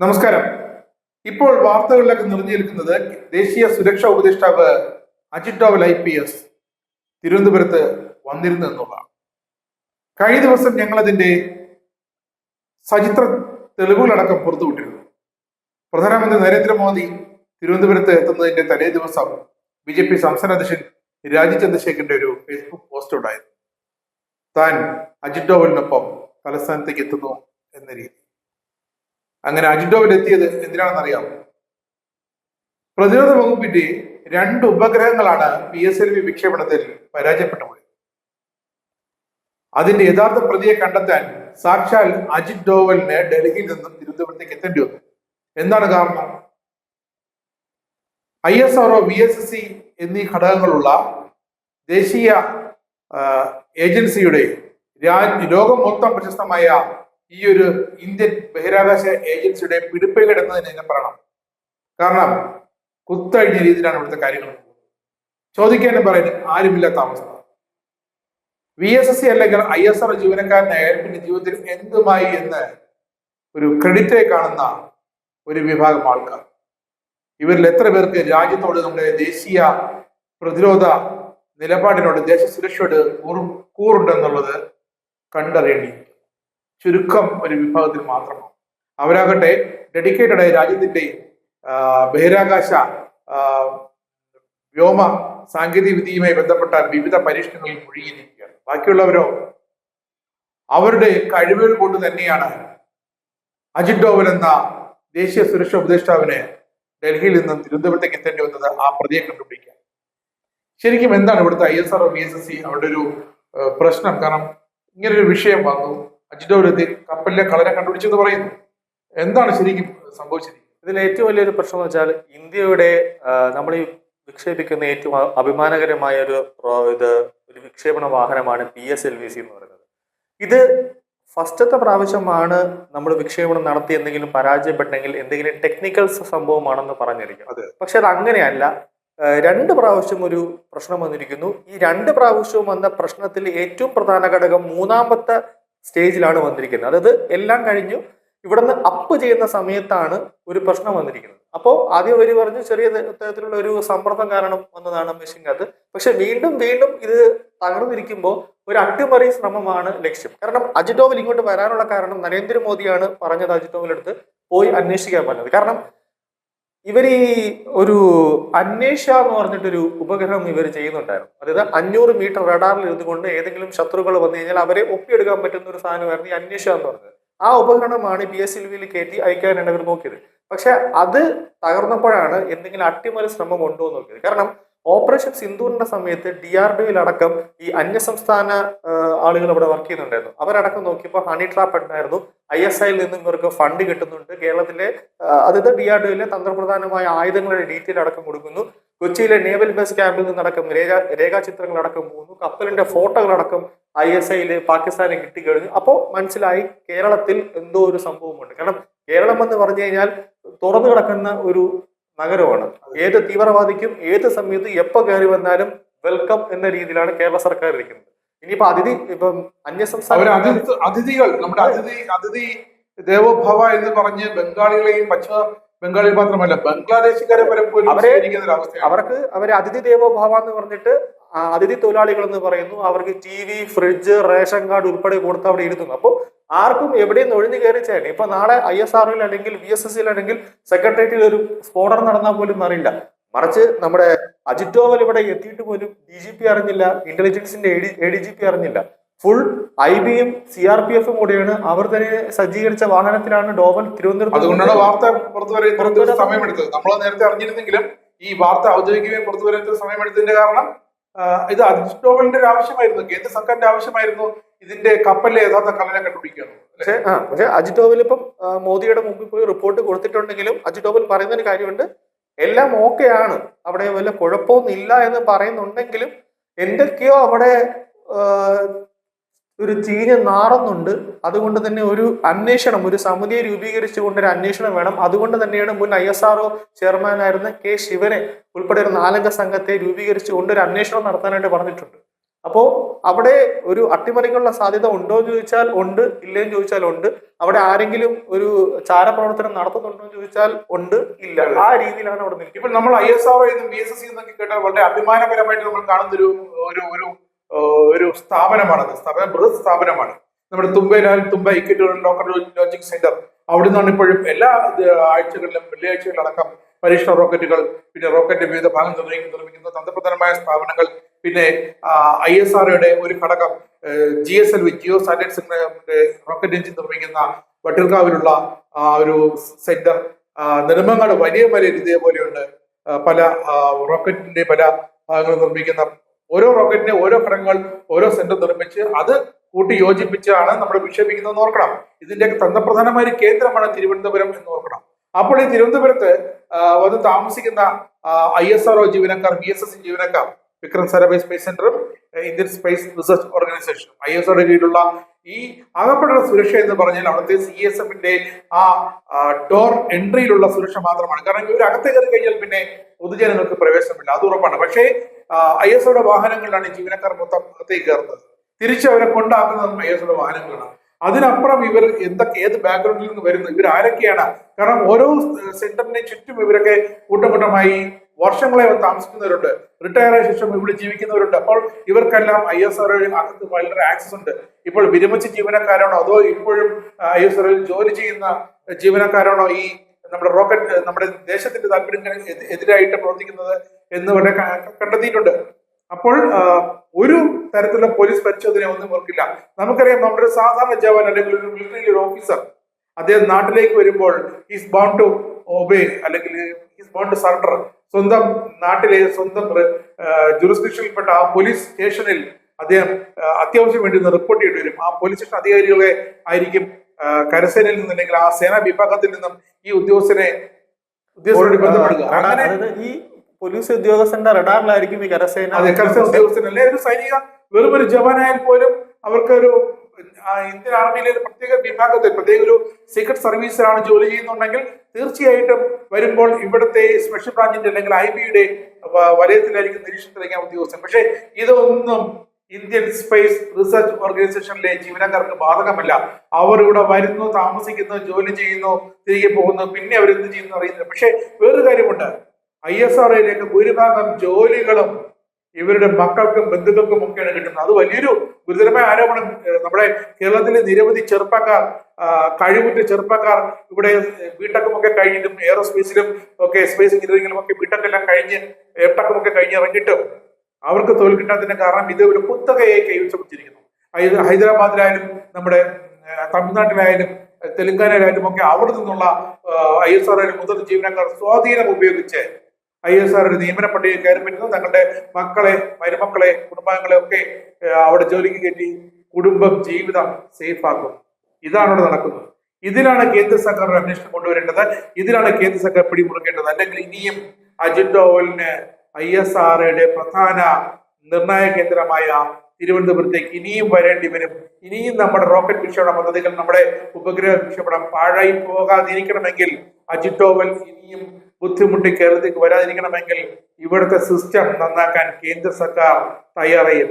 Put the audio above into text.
നമസ്കാരം. ഇപ്പോൾ വാർത്തകളിലൊക്കെ നിറഞ്ഞു നിൽക്കുന്നത് ദേശീയ സുരക്ഷാ ഉപദേഷ്ടാവ് Ajit Doval I P S തിരുവനന്തപുരത്ത് വന്നിരുന്നു എന്നുള്ളതാണ്. കഴിഞ്ഞ ദിവസം ഞങ്ങൾ അതിന്റെ സചിത്ര തെളിവുകളടക്കം പുറത്തുവിട്ടിരുന്നു പ്രധാനമന്ത്രി നരേന്ദ്രമോദി തിരുവനന്തപുരത്ത് എത്തുന്നതിന്റെ തലേ ദിവസം ബി ജെ പി സംസ്ഥാന അധ്യക്ഷൻ രാജീവ് ചന്ദ്രശേഖരന്റെ ഒരു ഫേസ്ബുക്ക് പോസ്റ്റ് ഉണ്ടായിരുന്നു. താൻ അജിത് ഡോവലിനൊപ്പം തലസ്ഥാനത്തേക്ക് എത്തുന്നു എന്ന രീതി അങ്ങനെ അജിത് ഡോവൽ എത്തിയത് എന്തിനാണെന്ന് അറിയാം പ്രതിരോധ വകുപ്പിന്റെ രണ്ട് ഉപഗ്രഹങ്ങളാണ് പി എസ് എൽ വി വിക്ഷേപണത്തിൽ പരാജയപ്പെട്ടു പോയത് അതിന്റെ യഥാർത്ഥ പ്രതിയെ കണ്ടെത്താൻ സാക്ഷാൽ അജിത് ഡോവലിന് ഡൽഹിയിൽ നിന്നും തിരുവനന്തപുരത്തേക്ക് എത്തേണ്ടി വന്നു. എന്താണ് കാരണം? I S R O V S S C എന്നീ ഘടകങ്ങളുള്ള ദേശീയ ഏജൻസിയുടെ രാജ്യ ലോകം മൊത്തം പ്രശസ്തമായ ഈ ഒരു ഇന്ത്യൻ ബഹിരാകാശ ഏജൻസിയുടെ പിടിപ്പുകെടുന്നതിന് തന്നെ പറയണം. കാരണം കുത്തഴിഞ്ഞ രീതിയിലാണ് ഇവിടുത്തെ കാര്യങ്ങൾ ചോദിക്കാനും പറയുന്നത് ആരുമില്ലാത്ത അവസ്ഥ. വി എസ് എസ് സി അല്ലെങ്കിൽ ഐ എസ് ആർ ജീവനക്കാരനായാൽ പിന്നെ ജീവിതത്തിൽ എന്തുമായി എന്ന് ഒരു ക്രെഡിറ്റായി കാണുന്ന ഒരു വിഭാഗം ആൾക്കാർ. ഇവരിൽ എത്ര പേർക്ക് രാജ്യത്തോട് നമ്മുടെ ദേശീയ പ്രതിരോധ നിലപാടിനോട് ദേശ സുരക്ഷയോട് കൂറുണ്ടെന്നുള്ളത് കണ്ടറിയേണ്ടി ചുരുക്കം ഒരു വിഭാഗത്തിൽ മാത്രമാണ് അവരാകട്ടെ ഡെഡിക്കേറ്റഡ് ആയി രാജ്യത്തിന്റെ ബഹിരാകാശ വ്യോമ സാങ്കേതിക വിദ്യയുമായി ബന്ധപ്പെട്ട വിവിധ പരീക്ഷണങ്ങളിൽ മുഴുകിയിരിക്കുകയാണ്. ബാക്കിയുള്ളവരോ? അവരുടെ കഴിവുകൾ കൊണ്ട് തന്നെയാണ് അജിത് ഡോവൽ എന്ന ദേശീയ സുരക്ഷാ ഉപദേഷ്ടാവിന് ഡൽഹിയിൽ നിന്നും തിരുവനന്തപുരത്തേക്ക് എത്തേണ്ടി വന്നത് ആ പ്രതിയെ കണ്ടുപിടിക്കാൻ. ശരിക്കും എന്താണ് ഇവിടുത്തെ I S R B S S C അവരുടെ ഒരു പ്രശ്നം? കാരണം ഇങ്ങനൊരു വിഷയം വന്നു. അജിത് ഡോവൽ കളരം കപ്പലിലെ കളരെ കണ്ടുപിടിച്ചെന്ന് പറയുന്നു. എന്താണ് ശരിക്കും സംഭവിച്ചിരിക്കുന്നത്? ഇതിൽ ഏറ്റവും വലിയൊരു പ്രശ്നം എന്ന് വെച്ചാൽ ഇന്ത്യയുടെ നമ്മൾ ഈ വിക്ഷേപിക്കുന്ന ഏറ്റവും അഭിമാനകരമായ ഒരു ഇത് ഒരു വിക്ഷേപണ വാഹനമാണ് P S L V C എന്ന് പറയുന്നത്. ഇത് ഫസ്റ്റത്തെ പ്രാവശ്യമാണ് നമ്മൾ വിക്ഷേപണം നടത്തി എന്തെങ്കിലും പരാജയപ്പെട്ടെങ്കിൽ എന്തെങ്കിലും ടെക്നിക്കൽ സംഭവമാണെന്ന് പറഞ്ഞിരിക്കും അതെ. പക്ഷെ അത് അങ്ങനെയല്ല. രണ്ട് പ്രാവശ്യം ഒരു പ്രശ്നം വന്നിരിക്കുന്നു. ഈ രണ്ട് പ്രാവശ്യവും വന്ന പ്രശ്നത്തിൽ ഏറ്റവും പ്രധാന ഘടകം മൂന്നാമത്തെ സ്റ്റേജിലാണ് വന്നിരിക്കുന്നത്. അതായത് എല്ലാം കഴിഞ്ഞു. ഇവിടുന്ന് അപ്പ് ചെയ്യുന്ന സമയത്താണ് ഒരു പ്രശ്നം വന്നിരിക്കുന്നത്. അപ്പോൾ ആദ്യം അവർ പറഞ്ഞു ചെറിയ തരത്തിലുള്ള ഒരു സമ്മർദ്ദം കാരണം വന്നതാണ് മെഷീനകത്ത് പക്ഷെ വീണ്ടും വീണ്ടും ഇത് തകർന്നിരിക്കുമ്പോൾ ഒരു അട്ടിമറി ശ്രമമാണ് ലക്ഷ്യം. കാരണം അജിത് ഡോവൽ ഇങ്ങോട്ട് വരാനുള്ള കാരണം നരേന്ദ്രമോദിയാണ് പറഞ്ഞത് അജിത് ഡോവലെടുത്ത് പോയി അന്വേഷിക്കാൻ പറഞ്ഞത്. കാരണം ഇവർ ഈ ഒരു അന്വേഷ എന്ന് പറഞ്ഞിട്ടൊരു ഉപഗ്രഹം ഇവർ ചെയ്യുന്നുണ്ടായിരുന്നു. അതായത് അഞ്ഞൂറ് മീറ്റർ റഡാറിൽ ഇരുന്നുകൊണ്ട് ഏതെങ്കിലും ശത്രുക്കൾ വന്നു കഴിഞ്ഞാൽ അവരെ ഒപ്പിയെടുക്കാൻ പറ്റുന്ന ഒരു സാധനമായിരുന്നു ഈ അന്വേഷ എന്ന് പറഞ്ഞത്. ആ ഉപകരണമാണ് പി എസ് എൽ വിയിൽ കയറ്റി അയക്കാനാണ് ഇവർ നോക്കിയത്. പക്ഷെ അത് തകർന്നപ്പോഴാണ് എന്തെങ്കിലും അട്ടിമറി ശ്രമം ഉണ്ടോ എന്ന് നോക്കിയത്. കാരണം ഓപ്പറേഷൻ സിന്ദൂറിന്റെ സമയത്ത് ഡി ആർ ഡിയിൽ അടക്കം ഈ അന്യസംസ്ഥാന ആളുകൾ അവിടെ വർക്ക് ചെയ്യുന്നുണ്ടായിരുന്നു. അവരടക്കം നോക്കിയപ്പോൾ ഹണി ട്രാപ്പ് ഉണ്ടായിരുന്നു. ഐ എസ് ഐയിൽ നിന്നും ഇവർക്ക് ഫണ്ട് കിട്ടുന്നുണ്ട്. കേരളത്തിലെ അതായത് ഡി ആർ ഡിയിലെ തന്ത്രപ്രധാനമായ ആയുധങ്ങളുടെ ഡീറ്റെയിൽ അടക്കം കൊടുക്കുന്നു. കൊച്ചിയിലെ നേവൽ ബേസ് ക്യാമ്പിൽ നിന്നടക്കം രേഖ രേഖാചിത്രങ്ങൾ അടക്കം പോകുന്നു. കപ്പലിന്റെ ഫോട്ടോകളടക്കം ഐ എസ് ഐയിൽ പാകിസ്ഥാനെ കിട്ടിക്കഴിഞ്ഞു അപ്പോൾ മനസ്സിലായി കേരളത്തിൽ എന്തോ ഒരു സംഭവമുണ്ട്. കാരണം കേരളം എന്ന് പറഞ്ഞു കഴിഞ്ഞാൽ തുറന്നു കിടക്കുന്ന ഒരു നഗരമാണ്. ഏത് തീവ്രവാദിക്കും ഏത് സമയത്ത് എപ്പോൾ കയറി വന്നാലും വെൽക്കം എന്ന രീതിയിലാണ് കേരള സർക്കാർ ഇരിക്കുന്നത്. ഇനിയിപ്പോ അതിഥി ഇപ്പം അന്യസംസ്ഥാന അതിഥികൾ നമ്മുടെ അതിഥി അതിഥി ദേവോഭവ എന്ന് പറഞ്ഞ് ബംഗാളികളെയും പശ്ചിമ ബംഗാളിൽ മാത്രമല്ല ബംഗ്ലാദേശിക്കാരെ പലപ്പോഴും അവരെ- അവർക്ക് അവരെ അതിഥി ദേവോഭവ എന്ന് പറഞ്ഞിട്ട് അതിഥി തൊഴിലാളികൾ എന്ന് പറയുന്നു. അവർക്ക് T V fridge ration card ഉൾപ്പെടെ കൊടുത്ത് അവിടെ ഇരുത്തുന്നു. അപ്പോൾ ആർക്കും എവിടെയും ഒഴിഞ്ഞു കയറി ചെയ്യാൻ ഇപ്പൊ നാളെ ഐ എസ് ആർഒയിൽ അല്ലെങ്കിൽ വി എസ് എസ് സിയിൽ അല്ലെങ്കിൽ സെക്രട്ടേറിയറ്റിൽ ഒരു സ്ഫോടനം നടന്നാൽ പോലും അറിയില്ല മറിച്ച് നമ്മുടെ അജിത് ഡോവൽ ഇവിടെ എത്തിയിട്ട് പോലും ഡി ജി പി അറിഞ്ഞില്ല. ഇന്റലിജൻസിന്റെ എ ഡി ജി പി അറിഞ്ഞില്ല. ഫുൾ ഐ ബിയും സി ആർ പി എഫും കൂടെയാണ് അവർ തന്നെ സജ്ജീകരിച്ച വാഹനത്തിലാണ് ഡോവൽ തിരുവനന്തപുരത്ത് അതുകൊണ്ടാണ് വാർത്ത പുറത്തു വരെ ഇത്ര പുറത്തു ദിവസം വരാൻ സമയമെടുത്തത്. നമ്മൾ നേരത്തെ അറിഞ്ഞിരുന്നെങ്കിലും ഈ വാർത്ത ഔദ്യോഗികമായി പുറത്തു വരെ ഇത്ര സമയമെടുത്തതിന്റെ കാരണം ഇത് അജിത് ഒരു ആവശ്യമായിരുന്നു കേന്ദ്ര സർക്കാരിന്റെ ആവശ്യമായിരുന്നു. ഇതിന്റെ കപ്പലിലെ യഥാർത്ഥ കലനം കണ്ടുപിടിക്കുകയാണ്. പക്ഷേ ആ പക്ഷെ അജിത് ഡോവൽ ഇപ്പം മോദിയുടെ മുമ്പിൽ പോയി റിപ്പോർട്ട് കൊടുത്തിട്ടുണ്ടെങ്കിലും അജിത് ഡോവൽ പറയുന്ന ഒരു കാര്യമുണ്ട്. എല്ലാം ഓക്കെ ആണ്. അവിടെ വല്ല കുഴപ്പമൊന്നും ഇല്ല എന്ന് പറയുന്നുണ്ടെങ്കിലും എന്തൊക്കെയോ അവിടെ ഒരു ചീഞ്ഞ് നാറുന്നുണ്ട്. അതുകൊണ്ട് തന്നെ ഒരു അന്വേഷണം ഒരു സമിതിയെ രൂപീകരിച്ചുകൊണ്ട് ഒരു അന്വേഷണം വേണം. അതുകൊണ്ട് തന്നെയാണ് മുൻ ഐ എസ് ആർഒ ചെയർമാനായിരുന്ന കെ ശിവനെ ഉൾപ്പെടെ ഒരു നാലംഗ സംഘത്തെ രൂപീകരിച്ചുകൊണ്ട് ഒരു അന്വേഷണം നടത്താനായിട്ട് പറഞ്ഞിട്ടുണ്ട്. അപ്പോ അവിടെ ഒരു അട്ടിമറിക്കുള്ള സാധ്യത ഉണ്ടോ എന്ന് ചോദിച്ചാൽ ഉണ്ട് ഇല്ലയെന്ന് ചോദിച്ചാൽ ഉണ്ട്. അവിടെ ആരെങ്കിലും ഒരു ചാരപ്രവർത്തനം നടത്തുന്നുണ്ടോ എന്ന് ചോദിച്ചാൽ ഉണ്ട് ഇല്ല. ആ രീതിയിലാണ് അവിടെ നിൽക്കുന്നത്. ഇപ്പോൾ നമ്മൾ ഐ എസ് ആർ എന്നൊക്കെ കേട്ടാൽ വളരെ അഭിമാനപരമായിട്ട് നമ്മൾ കാണുന്ന ഒരു ഒരു ഒരു സ്ഥാപനമാണത് സ്ഥാപനം ബൃഹത് സ്ഥാപനമാണ്. നമ്മുടെ തുമ്പയിലാൽ Thumba equity local logic centre അവിടെ നിന്നാണ് ഇപ്പോഴും എല്ലാ ആഴ്ചകളിലും വെള്ളിയാഴ്ചകളിലടക്കം പരീക്ഷണ റോക്കറ്റുകൾ പിന്നെ റോക്കറ്റ് വിവിധ ഭാഗം നിർമ്മിക്കുന്ന. നിർമ്മിക്കുന്ന തന്ത്രപ്രധാനമായ സ്ഥാപനങ്ങൾ പിന്നെ ഐ എസ് ആർഒയുടെ ഒരു ഘടകം G S L V geo satellite rocket engine നിർമ്മിക്കുന്ന വട്ടിർക്കാവിലുള്ള ഒരു സെന്റർ. നിർമ്മങ്ങൾ വലിയ വലിയ ഇതേപോലെയുണ്ട് പല റോക്കറ്റിന്റെ പല ഭാഗങ്ങൾ നിർമ്മിക്കുന്ന ഓരോ റോക്കറ്റിന്റെ ഓരോ ഘടകങ്ങൾ ഓരോ സെന്റർ നിർമ്മിച്ച് അത് കൂട്ടി യോജിപ്പിച്ചാണ് നമ്മൾ വിക്ഷേപിക്കുന്നത് ഓർക്കണം. ഇതിന്റെയൊക്കെ തന്ത്രപ്രധാനമായ ഒരു കേന്ദ്രമാണ് തിരുവനന്തപുരം എന്ന് ഓർക്കണം. അപ്പോൾ ഈ തിരുവനന്തപുരത്ത് വന്ന് താമസിക്കുന്ന ഐ എസ് ആർ ജീവനക്കാർ ബി എസ് എസ് ജീവനക്കാർ വിക്രം സാരാഭായ് സ്പേസ് സെന്ററും ഇന്ത്യൻ സ്പേസ് റിസർച്ച് ഓർഗനൈസേഷനും ഐ എസ് ആർഒ കീഴിലുള്ള ഈ അകപ്പെടുന്ന സുരക്ഷ എന്ന് പറഞ്ഞാൽ അവിടുത്തെ സി എസ് എഫിന്റെ ആ ഡോർ എൻട്രിയിലുള്ള സുരക്ഷ മാത്രമാണ്. കാരണം ഇവർ അകത്ത് കയറി കഴിഞ്ഞാൽ പിന്നെ പൊതുജനങ്ങൾക്ക് പ്രവേശനമില്ല. അത് ഉറപ്പാണ്. പക്ഷേ ഐ എസ് ഒയുടെ വാഹനങ്ങളിലാണ് ജീവനക്കാർ മൊത്തം അകത്തേക്ക് കയറുന്നത്. തിരിച്ച് അവരെ കൊണ്ടാക്കുന്നതും ഐ എസ് ഒയുടെ വാഹനങ്ങളാണ്. അതിനപ്പുറം ഇവർ എന്തൊക്കെ ഏത് ബാക്ക്ഗ്രൗണ്ടിൽ നിന്ന് വരുന്നു ഇവർ ആരൊക്കെയാണ്? കാരണം ഓരോ സെന്ററിനെ ചുറ്റും ഇവരൊക്കെ കൂട്ടംകൂട്ടമായി വർഷങ്ങളെ താമസിക്കുന്നവരുണ്ട്. റിട്ടയർ ആയ ശേഷം ഇവിടെ ജീവിക്കുന്നവരുണ്ട്. അപ്പോൾ ഇവർക്കെല്ലാം ഐ എസ് ആർ അകത്ത് വളരെ ആക്സസ് ഉണ്ട്. ഇപ്പോൾ വിരമിച്ച ജീവനക്കാരാണോ അതോ ഇപ്പോഴും ഐ എസ് ആർഒയിൽ ജോലി ചെയ്യുന്ന ജീവനക്കാരാണോ ഈ നമ്മുടെ റോക്കറ്റ് നമ്മുടെ ദേശത്തിന്റെ താല്പര്യത്തിന് എതി- എതിരായിട്ട് പ്രവർത്തിക്കുന്നത് എന്ന് ഇവിടെ കണ്ടെത്തിയിട്ടുണ്ട്. അപ്പോൾ ഒരു തരത്തിലുള്ള പോലീസ് പരിശോധന ഒന്നും ഓർക്കില്ല നമുക്കറിയാം നമ്മുടെ ഒരു സാധാരണ ജവാൻ അല്ലെങ്കിൽ ഒരു മിലിറ്ററി ഒരു ഓഫീസർ അദ്ദേഹം നാട്ടിലേക്ക് വരുമ്പോൾ ഈസ് ബോണ്ട് ടു ഒബേ അല്ലെങ്കിൽ ഈസ് ബോണ്ട് ടു സറണ്ടർ സ്വന്തം നാട്ടിലെ സ്വന്തം ജുറിസ്ഡിക്ഷനിൽപ്പെട്ട ആ പോലീസ് സ്റ്റേഷനിൽ അദ്ദേഹം അത്യാവശ്യം വേണ്ടി റിപ്പോർട്ട് ചെയ്യേണ്ടി വരും. ആ പോലീസ് സ്റ്റേഷൻ അധികാരികളെ ആയിരിക്കും കരസേനയിൽ നിന്ന് അല്ലെങ്കിൽ ആ സേനാ വിഭാഗത്തിൽ നിന്നും ഈ ഉദ്യോഗസ്ഥനെ ഉദ്യോഗസ്ഥരോട് ബന്ധപ്പെടുക. അങ്ങനെ ഈ പോലീസ് ഉദ്യോഗസ്ഥന്റെ റഡാറിലായിരിക്കും ഈ കരസേന അതെ കരസേന ഉദ്യോഗസ്ഥനല്ലേ? ഒരു സൈനിക വെറും ഒരു ജവാനായാൽ പോലും അവർക്ക് ഒരു ഇന്ത്യൻ ആർമിയിലെ ഒരു പ്രത്യേക വിഭാഗത്തിൽ പ്രത്യേക ഒരു സീക്രട്ട് സർവീസിലാണ് ജോലി ചെയ്യുന്നുണ്ടെങ്കിൽ തീർച്ചയായിട്ടും വരുമ്പോൾ ഇവിടുത്തെ സ്പെഷ്യൽ ബ്രാഞ്ചിന്റെ അല്ലെങ്കിൽ ഐ ബിയുടെ വലയത്തിലായിരിക്കും നിരീക്ഷണത്തിലേക്ക് ഉദ്യോഗസ്ഥൻ. പക്ഷേ ഇതൊന്നും ഇന്ത്യൻ സ്പേസ് റിസർച്ച് ഓർഗനൈസേഷനിലെ ജീവനക്കാർക്ക് ബാധകമല്ല. അവർ ഇവിടെ വരുന്നു താമസിക്കുന്നു ജോലി ചെയ്യുന്നു തിരികെ പോകുന്നു പിന്നെ അവർ എന്ത് ചെയ്യുന്നു അറിയുന്നില്ല. പക്ഷേ വേറൊരു കാര്യമുണ്ട്. ഐ എസ് ആർ ഐയിലേക്ക് ഭൂരിഭാഗം ജോലികളും ഇവരുടെ മക്കൾക്കും ബന്ധുക്കൾക്കും ഒക്കെയാണ് കിട്ടുന്നത്. അത് വലിയൊരു ഗുരുതരമായ ആരോപണം. നമ്മുടെ കേരളത്തിലെ നിരവധി ചെറുപ്പക്കാർ കഴിവുറ്റ ചെറുപ്പക്കാർ ഇവിടെ ബിടെക്കും കഴിഞ്ഞിട്ടും എയറോസ്പേസിലും ഒക്കെ സ്പേസ് എഞ്ചിനീയറിംഗിലും ഒക്കെ വീട്ടക്കെല്ലാം കഴിഞ്ഞ് എട്ടക്കും കഴിഞ്ഞ് ഇറങ്ങിയിട്ടും അവർക്ക് തൊഴിൽ കിട്ടാത്തതിന്റെ കാരണം ഇത് ഒരു കുത്തകയായി കൈവശിച്ചിരിക്കുന്നു വെച്ചിരിക്കുന്നു ഹൈദരാബാദിലായാലും നമ്മുടെ തമിഴ്നാട്ടിലായാലും തെലങ്കാനയിലായാലും ഒക്കെ അവിടെ നിന്നുള്ള ഐ എസ് ആർ മുതിർന്ന ജീവനക്കാർ സ്വാധീനം ഉപയോഗിച്ച് ഐ എസ് ആർ നിയമന പട്ടികയിൽ കയറി പറ്റുന്നു തങ്ങളുടെ മക്കളെ മരുമക്കളെ കുടുംബാംഗങ്ങളെ ഒക്കെ അവിടെ ജോലിക്ക് കയറ്റി കുടുംബം ജീവിതം സേഫാക്കും. ഇതാണ് ഇവിടെ നടക്കുന്നത്. ഇതിലാണ് കേന്ദ്ര സർക്കാർ അന്വേഷണം കൊണ്ടുവരേണ്ടത്. ഇതിലാണ് കേന്ദ്ര സർക്കാർ പിടിമുറുക്കേണ്ടത്. അല്ലെങ്കിൽ ഇനിയും അജിത് ഡോവലിന് ഐ എസ് ആർ ആർയുടെ പ്രധാന നിർണായക കേന്ദ്രമായ തിരുവനന്തപുരത്തേക്ക് ഇനിയും വരേണ്ടി വരും. ഇനിയും നമ്മുടെ റോക്കറ്റ് വിക്ഷേപണ പദ്ധതികൾ നമ്മുടെ ഉപഗ്രഹ വിക്ഷേപണം പാഴായി പോകാതിരിക്കണമെങ്കിൽ അജിറ്റോവൽ ഇനിയും ബുദ്ധിമുട്ടി കേരളത്തിലേക്ക് വരാതിരിക്കണമെങ്കിൽ ഇവിടുത്തെ സിസ്റ്റം നന്നാക്കാൻ കേന്ദ്ര സർക്കാർ തയ്യാറായും.